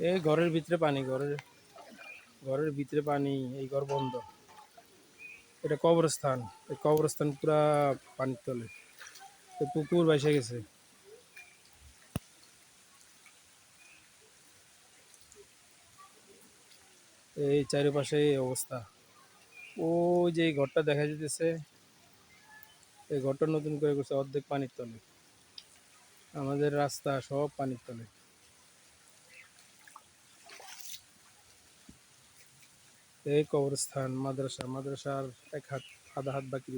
এই ঘরের ভিতরে পানি, ঘরের ঘরের ভিতরে পানি, এই ঘর বন্ধ। এটা কবরস্থান, এই কবরস্থান পুরা পানির তলে। পুকুর ভাসে গেছে। এই চারিপাশে এই অবস্থা। ও যে ঘরটা দেখা যেতেছে এই ঘরটা নতুন করে করছে অর্ধেক পানির তলে। আমাদের রাস্তা সব পানির তলে। এই কবরস্থান মাদ্রাসা মাদ্রাসার এক হাত আধা হাত বাকি